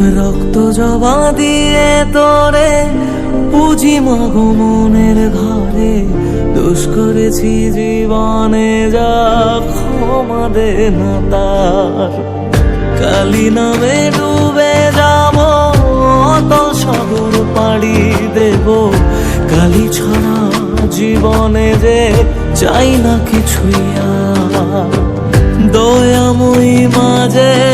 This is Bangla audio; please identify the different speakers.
Speaker 1: রক্ত জবা দিয়ে তোরে পুজি মাগো মনের ঘরে দোষ করেছি জীবনে যা ক্ষমা দে না তার। কালি নামে ডুবে যাব, অতল সাগর পাড়ি দেব। কালি ছাড়া জীবনে যে চাই না কিছুই দয়াময়ী মাঝে।